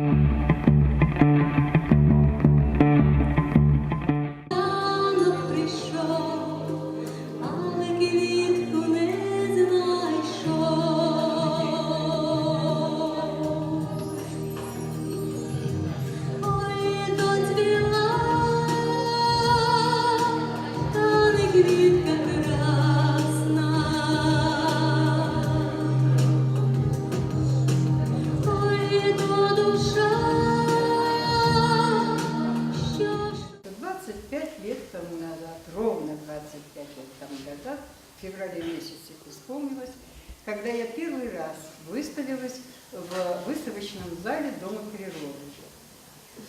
Mm-hmm. Когда я первый раз выставилась в выставочном зале Дома природы.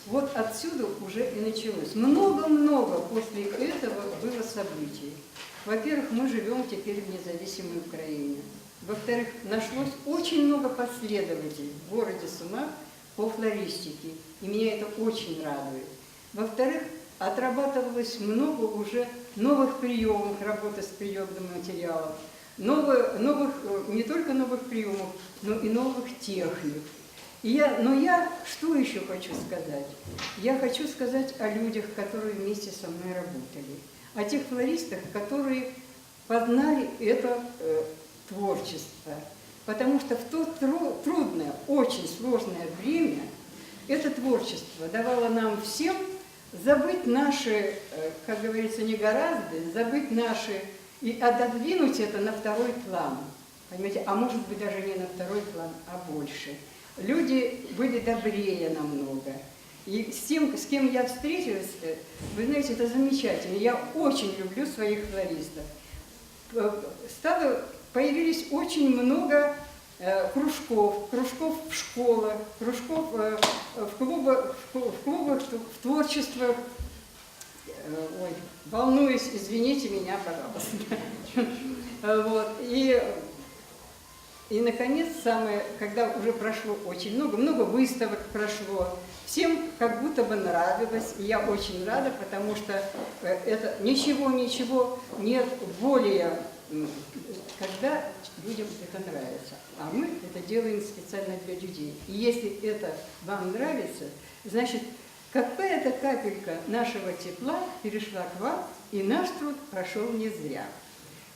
Вот отсюда уже и началось. Много-много после этого было событий. Во-первых, мы живем теперь в независимой Украине. Во-вторых, нашлось очень много последователей в городе Сумах по флористике, и меня это очень радует. Во-вторых, отрабатывалось много уже новых приемов работы с приемным материалом, новых, новых, э, не только новых приемов, но и новых техник. И я, но я что еще хочу сказать? Я хочу сказать о людях, которые вместе со мной работали, о тех флористах, которые познали это э, творчество. Потому что в то тру- трудное, очень сложное время это творчество давало нам всем забыть наши, э, как говорится, не гораздо, забыть наши и отодвинуть это на второй план. Понимаете, а может быть даже не на второй план, а больше. Люди были добрее намного. И с тем, с кем я встретилась, э, вы знаете, это замечательно. Я очень люблю своих флористов. Э, Стало, появились очень много э, кружков, кружков в школах, кружков в клубах, в клу- в клубах, в творчествах. Э, Ой, волнуюсь, извините меня, пожалуйста. Э, Вот. И, и, наконец, самое, когда уже прошло очень много, много выставок прошло, всем как будто бы нравилось, и я очень рада, потому что э, это ничего, ничего нет более, когда людям это нравится. А мы это делаем специально для людей. И если это вам нравится, значит, какая-то капелька нашего тепла перешла к вам, и наш труд прошел не зря.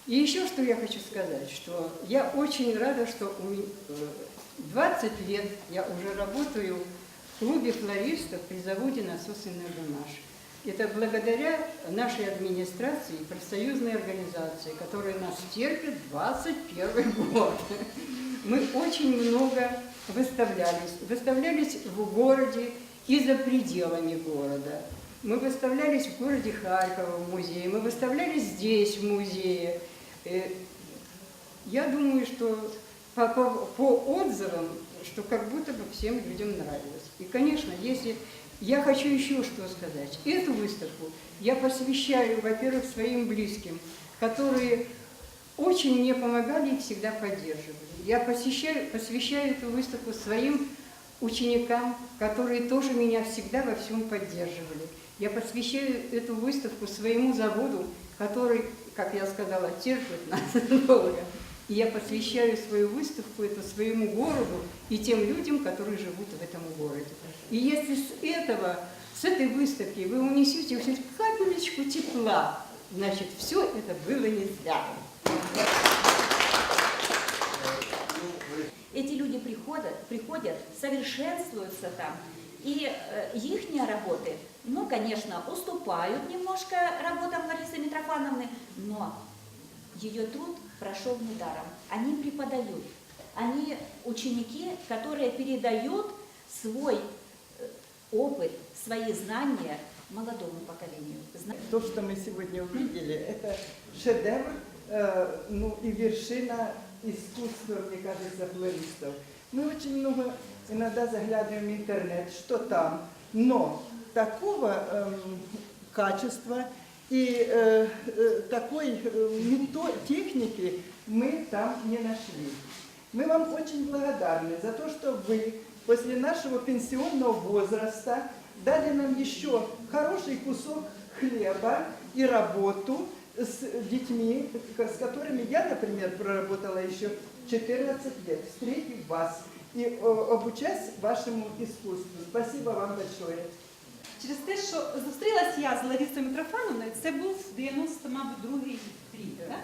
И еще что я хочу сказать, что я очень рада, что у ме- э, 20 лет я уже работаю в клубе флористов при заводе «Насос Энергомаш». Это благодаря нашей администрации и профсоюзной организации, которая нас терпит 21 год. Мы очень много выставлялись. Выставлялись в городе и за пределами города. Мы выставлялись в городе Харькова в музее, мы выставлялись здесь в музее. Э, Я думаю, что по, по- отзывам, что как будто бы всем людям нравилось. И, конечно, если я хочу еще что сказать. Эту выставку я посвящаю, во-первых, своим близким, которые очень мне помогали и всегда поддерживали. Я посещаю, посвящаю эту выставку своим ученикам, которые тоже меня всегда во всем поддерживали. Я посвящаю эту выставку своему заводу, который, как я сказала, терпит нас долго. И я посвящаю свою выставку это своему городу и тем людям, которые живут в этом городе. И если с этого, с этой выставки вы унесете хоть капелечку тепла, значит, все это было не зря. Эти люди приходят, приходят, совершенствуются там, и э, их работы, ну, конечно, уступают немножко работам Ларисы Митрофановны, но ее труд прошел недаром. Они преподают, они ученики, которые передают свой э, опыт, свои знания молодому поколению. То, что мы сегодня увидели, это шедевр, э, ну и вершина искусства, мне кажется, флористов. Мы очень много иногда заглядываем в интернет, что там, но такого эм, качества и э, э, такой э, техники мы там не нашли. Мы вам очень благодарны за то, что вы после нашего пенсионного возраста дали нам еще хороший кусок хлеба и работу с детьми, с которыми я, например, проработала еще 14 лет, встретив вас. и о, обучать вашему искусству. Спасибо вам большое. Через те, що зустрілася я з Ларисою Митрофановною, це був 90, мабуть, другий рік. Так?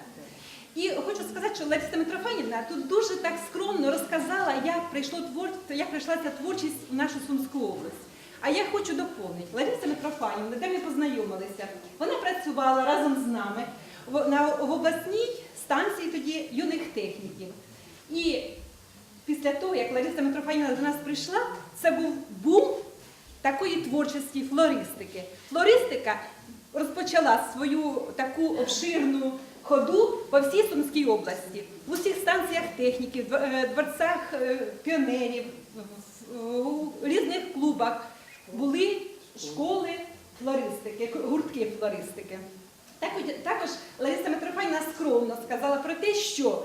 І хочу сказати, що Лариса Митрофанівна тут дуже так скромно розказала, як прийшло твор... як прийшла ця творчість в нашу Сумську область. А я хочу доповнити. Лариса Митрофанівна, де ми познайомилися, вона працювала разом з нами в, обласній станції тоді юних техніків. І після того, як Лариса Митрофанівна до нас прийшла, це був бум такої творчості флористики. Флористика розпочала свою таку обширну ходу по всій Сумській області, в усіх станціях техніки, в е, дворцях е, піонерів, в- різних клубах були школи флористики, гуртки флористики. Також, Лариса Митрофанівна скромно сказала про те, що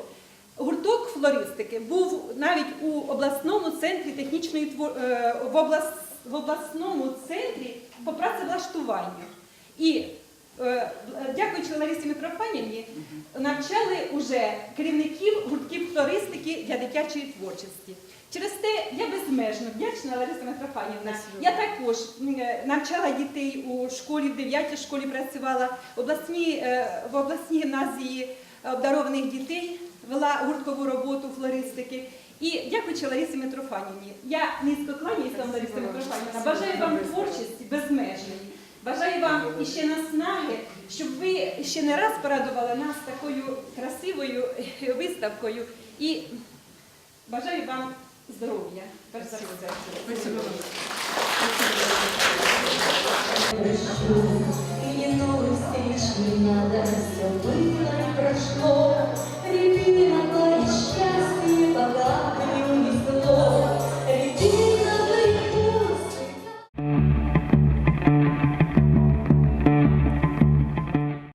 гурток флористики був навіть у обласному центрі технічної твор- е, в, облас, в обласному центрі по працевлаштуванню. І е, дякуючи Ларисі Митрофанівні, навчали уже керівників гуртків флористики для дитячої творчості. Через те я безмежно вдячна Лариса Митрофанівна. Я також е, навчала дітей у школі, в 9 школі працювала, в обласній, е, в обласній гімназії обдарованих дітей вела гурткову роботу флористики. І дякуючи Ларисі Митрофанівні, я низько кланяюся вам, Лариса Митрофанівна, бажаю вам творчості безмежної. Бажаю вам іще наснаги, щоб ви ще не раз порадували нас такою красивою виставкою. І бажаю вам здоров'я. перш за все. И не носишь,